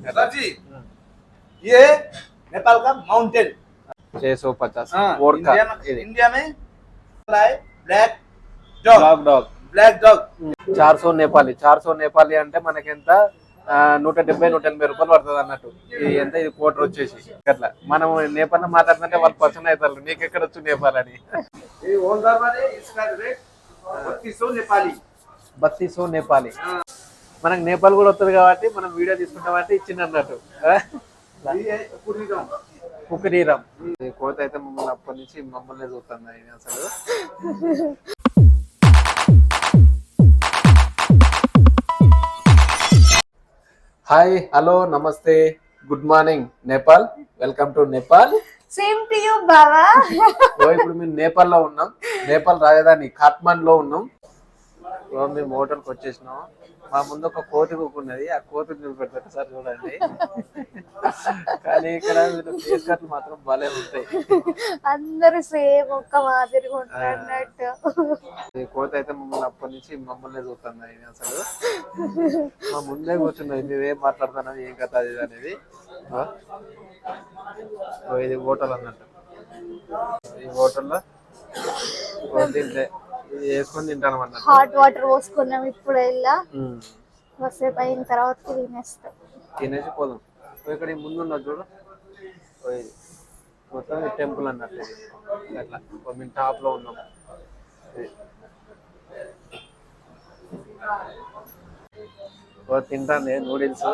मेहता जी ये नेपाल का माउंटेन छह सौ पचास हाँ, वोडका इंडिया में ఇది इंडिया में black dog dog dog black dog చార్ సో నేపాలి చార్ సో నేపాలి అంటే మనకి ఎంత ఆ, నూట డెబ్బై నూట ఎనభై రూపాయలు పడుతుంది అన్నట్టు ఇది ఎంత ఇది కోటర్ వచ్చేసి అట్లా మనం నేపాల్ మాట్లాడుతుంటే వాళ్ళు పర్సన్ అవుతారు నీకు ఎక్కడ వచ్చు నేపాల్ అని ये होलदार वाले इसका रेट बत्तीस सौ नेपाली బత్తి సో నేపాలి हाँ, మనకు నేపాల్ కూడా వస్తుంది కాబట్టి మనం వీడియో తీసుకుంటాం అంటే ఇచ్చింది అన్నట్టు. పుక్కనీరం కోత అయితే మమ్మల్ని అప్పటి నుంచి మమ్మల్ని చూస్తుంది అసలు. Hi hello namaste. Good morning Nepal. Welcome to Nepal. Same to you బావా. ఇప్పుడు మేము నేపాల్లో ఉన్నాం. నేపాల్ రాజధాని కాట్మండ్లో ఉన్నాం మేము హోటల్కి వచ్చేసినాం. మా ముందు ఒక కోతి కూకున్నది ఆ కోతి చూపెడతారు సార్ చూడండి. కానీ ఇక్కడ ఫేస్ కట్లు మాత్రం భలే ఉంటాయి. అందరూ సేమ్ ఒక్క మాదిరిగా ఈ కోత అయితే మమ్మల్ని అప్పటి నుంచి మమ్మల్ని చూస్తుంది ఇది అసలు. మా ముందే కూర్చున్నది మీరు ఏం మాట్లాడుతున్నది ఏం కథ అది ఇది అనేది. ఇది హోటల్ అన్నట్టు. ఈ హోటల్లో ఇది వేసుకొని తింటాను అన్నట్టు. హాట్ వాటర్ పోసుకున్నాం ఇప్పుడు ఉమ్. కాసేపు అయిన తర్వాత తినేస్తాం తినేసి పోదాం. ఇక్కడ ముందు ఉన్నది చూడు. మొత్తం టెంపుల్ అన్నట్టు. అట్లా. మేము టాప్లో ఉన్నాం. తింటాను నూడిల్స్.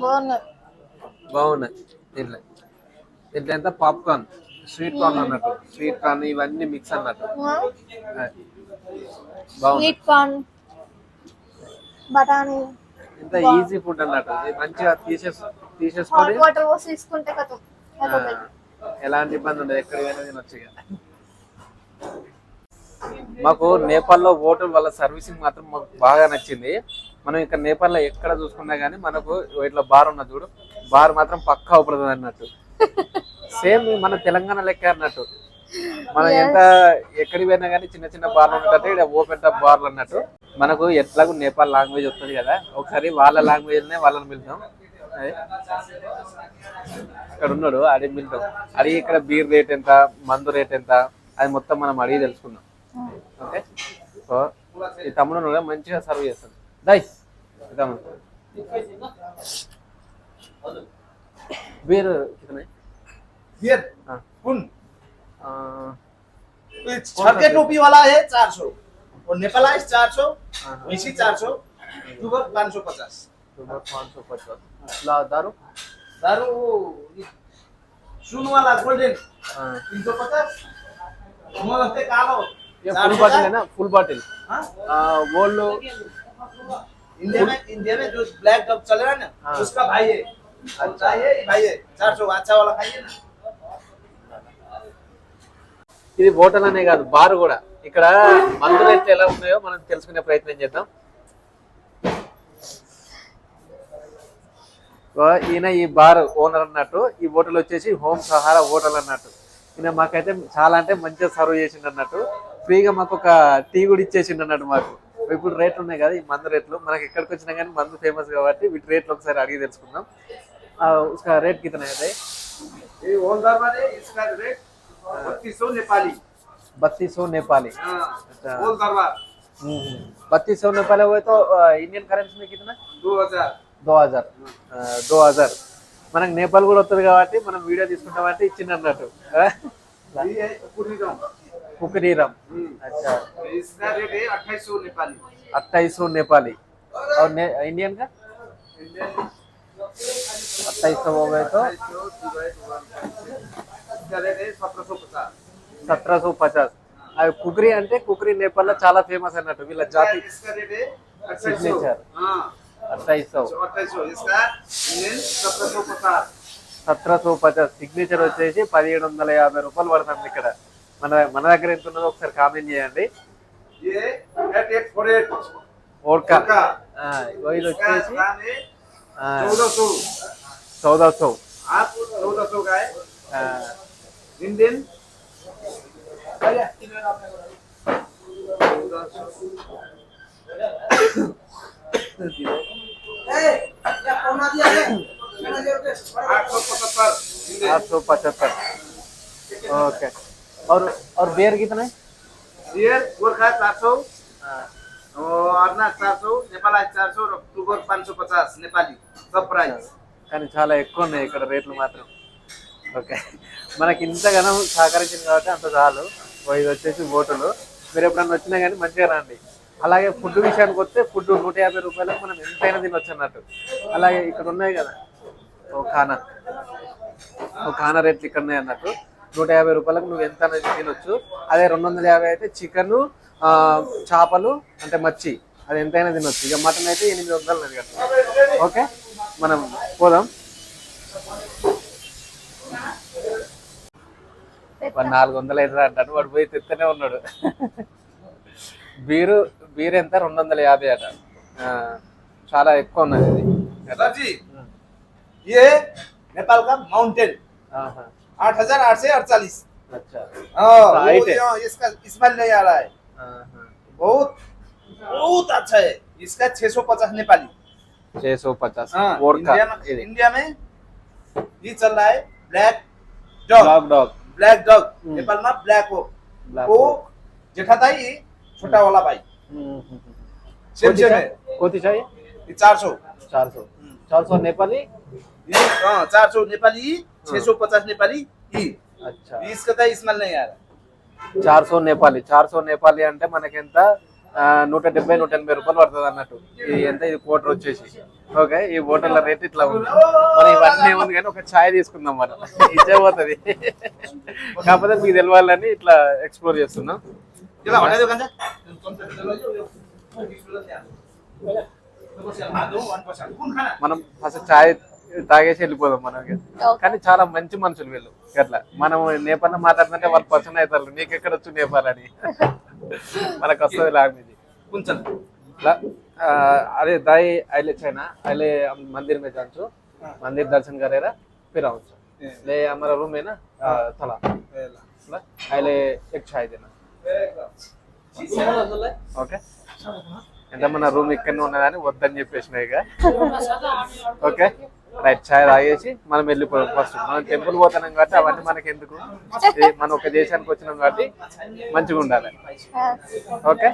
బాగున్నాయి. బాగున్నాయి దీంట్లో దీంట్లో ఎంత? పాప్కార్న్. స్వీట్ కార్న్ అన్నట్టు. స్వీట్ కార్న్ ఇవన్నీ మిక్స్ అన్నట్టు. స్వీట్ కార్న్ బఠానీ ఇంత ఈజీ ఫుడ్ అన్నట్టు. మంచిగా తీసేసి తీసేసుకొని వాటర్ పోసి తీసుకుంటే ఎలాంటి ఇబ్బంది ఉండదు. ఎక్కడికి పోయినా తినొచ్చు మాకు నేపాల్లో హోటల్ వాళ్ళ సర్వీసింగ్ మాత్రం మాకు బాగా నచ్చింది. మనం ఇక్కడ నేపాల్లో ఎక్కడ చూసుకున్నా కానీ మనకు ఇట్లా బార్ ఉన్నది చూడు. బార్ మాత్రం పక్కా అవుతుంది అన్నట్టు. సేమ్ మన తెలంగాణ లెక్క అన్నట్టు. మనం ఎంత ఎక్కడికి పోయినా కానీ చిన్న చిన్న బార్లు ఉంటుంటే ఇక్కడ ఓపెన్ టాప్ బార్లు అన్నట్టు. మనకు ఎట్లాగో నేపాల్ లాంగ్వేజ్ వస్తుంది కదా. ఒకసారి వాళ్ళ లాంగ్వేజ్నే వాళ్ళని పిలుద్దాం. ఇక్కడ ఉన్నాడు అడిగి పిలుద్దాం. అడిగి ఇక్కడ బీర్ రేట్ ఎంత మందు రేట్ ఎంత అది మొత్తం మనం అడిగి తెలుసుకుందాం. ఓకే? సో ఈ తమ్ముడు మంచిగా సర్వ్ చేస్తాడు. दाइस एकदम कितना? है। कुन टोपी वाला है चार सौ। और नेपालाइज चार सौ। चार सौ। पाँच सौ पचास। पाँच सौ पचास। दारू? दारू सुनवाला गोल्डन। तिन सौ पचास। कालो फुल है ना? फुल इंडिया में इंडिया में जो ब्लैक डॉग चल रहा है ना हाँ। उसका भाई है अच्छा ये भाई है चार सौ अच्छा वाला खाइए ना ఇది హోటల్ అనే కాదు బార్ కూడా ఇక్కడ మందులు అయితే ఎలా ఉన్నాయో మనం తెలుసుకునే ప్రయత్నం చేద్దాం ఓ, ఈయన ఈ బార్ ఓనర్ అన్నట్టు ఈ హోటల్ వచ్చేసి హోమ్ సహారా హోటల్ అన్నట్టు ఈయన మాకైతే చాలా అంటే మంచిగా సర్వ్ చేసిండు అన్నట్టు ఫ్రీగా మాకు ఒక టీ కూడా ఇచ్చేసిండు అన్నట్టు మాకు ఇప్పుడు రేట్లు ఉన్నాయి కదా ఈ మందు రేట్లు మనకి ఎక్కడికి వచ్చినా కానీ మందు ఫేమస్ కాబట్టి వీటి రేట్లు ఒకసారి అడిగి తెలుసుకుందాం ఆ, ఉస్కా రేట్ కితనా है ये होलदार वाले इसका रेट बत्तीस सौ नेपाली बत्तीस सौ नेपाली हाँ अच्छा। होलदार वाला बत्तीस सौ नेपाली हुए तो इंडियन करेंसी में कितना दो हजार దో హజార్ దో హజార్ మనకు నేపాల్ కూడా వస్తుంది కాబట్టి మనం వీడియో తీసుకుంటాం అంటే ఇచ్చింది అన్నట్టు ये है पूरी गाँव కుకరీరం अच्छा इसका रेट है अट्ठाईस सौ नेपाली अट्ठाईस सौ नेपाली और ने, इंडियन का अट्ठाईस सौ हो गए तो इसका रेट है सत्रह सौ पचास సత్రా సో పచాస్ అవి కుకరీ అంటే కుకరీ నేపాల్లో చాలా ఫేమస్ అన్నట్టు వీళ్ళ జాతి इसका रेट है अट्ठाईस सौ Signature. हाँ అట్టాయిస్ సौ अट्ठाईस सौ इसका इंडियन सत्रह सौ पचास సత్రా సో పచాస్ సిగ్నేచర్ వచ్చేసి పదిహేడు వందల యాభై రూపాయలు పడుతుంది ఇక్కడ మన మన దగ్గర ఎంత ఉన్నదో ఒకసారి కామెంట్ చేయండి ये eight eight four eight vodka का ఆ, ఇగో ఇది इसका వచ్చేసి दाम है चौदह सौ చౌదా సౌ आप चौदह सौ का है ఆ, इंडियन आठ सौ पचहत्तर ओके और और बेर कितना है शेयर गोर्खा चार सौ अर्ना चार सौ नेपाल चार सौ र टुबर पाँच सौ पचास नेपाली सब प्राइस కానీ చాలా ఎక్కువ ఉన్నాయి ఇక్కడ రేట్లు మాత్రం ఓకే మనకి ఇంతగానో సహకరించింది కాబట్టి అంత చాలు ఓ ఇది వచ్చేసి బోటులు మీరు ఎప్పుడన్నా వచ్చినా కానీ మంచిగా రండి అలాగే ఫుడ్ విషయానికి వస్తే ఫుడ్ నూట యాభై రూపాయలకు మనం ఎంతైనా తినొచ్చు అన్నట్టు అలాగే ఇక్కడ ఉన్నాయి కదా ఓ ఖానా ఓ ఖానా రేట్లు ఇక్కడ ఉన్నాయి అన్నట్టు నూట యాభై రూపాయలకు నువ్వు ఎంత అనేది తినొచ్చు. అదే రెండు వందల యాభై అయితే చికెన్ చేపలు అంటే మచ్చి. అది ఎంతైనా తినొచ్చు. ఇక మటన్ అయితే ఎనిమిది వందలు అది కట్టు ఓకే? మనం పోదాం. నాలుగు వందలు అయితే అంటాడు. వాడు పోయి తెస్తూనే ఉన్నాడు. బీరు బీరు ఎంత? రెండు వందల యాభై అట. చాలా ఎక్కువ ఉన్నది ఇది. నేపాల్ కా? మౌంటైన్. आठ हज़ार आठ अच्छा. नहीं आ रहा है बहुत बहुत अच्छा है इसका छह सौ पचास नेपाली छह सौ पचास इंडिया में ये चल रहा है black dog dog black dog Nepal में ब्लैक हो वो छोटा वाला भाई सेम सेम है कोती चाहिए चार सौ चार सौ चार सौ नेपाली? चार सौ नेपाली. छह सौ पचास नेपाली ये अच्छा ये इसका था स्मेल नहीं आ रहा చార్ సో నేపాలి చార్ సో నేపాలి అంటే మనకి ఎంత ఆ, నూట డెబ్బై నూట ఎనభై రూపాయలు పడుతుంది అన్నట్టు ఇది ఎంత ఇది కోటర్ వచ్చేసి ఓకే ఈ హోటల్ రేట్ ఇట్లా ఉంది మనం ఇవన్నీ ఏముంది కానీ ఒక ఛాయ్ తీసుకుందాం మనం ఇచ్చే పోతుంది కాకపోతే మీకు తెలవాలని ఇట్లా ఎక్స్ప్లోర్ చేస్తున్నాం चला हटा दो कंजा మనం అసలు ఛాయ్ తాగేసి వెళ్ళిపోదాం మనం. కానీ చాలా మంచి మనుషులు వీళ్ళు. అట్లా. మనం నేపాల్ మాట్లాడుతుంటే వాళ్ళు పర్సన్ అవుతారు. నీకు ఎక్కడ వచ్చు నేపాల్ అని. మనకు వస్తుంది లాంగ్వేజ్ కొంచెం అదే దాయి అయిలే చైనా అయిలే మందిర్ మీద చూ మందిర్ దర్శన్ గారేరా ఫిర్ అవచ్చు లే అమర రూమ్ అయినా చాలా అయిలే ఎక్ ఛాయ్ ఓకే. ఎంత మన రూమ్ ఇక్కడనే ఉన్నదని వద్దని చెప్పేసినాయి ఓకే. రైట్ ఛాయ్ తాగేసి మనం వెళ్ళిపోయాం. ఫస్ట్ మనం టెంపుల్ పోతున్నాం కాబట్టి అవన్నీ మనకి ఎందుకు మనం ఒక దేశానికి వచ్చినాం కాబట్టి మంచిగా ఉండాలి ఓకే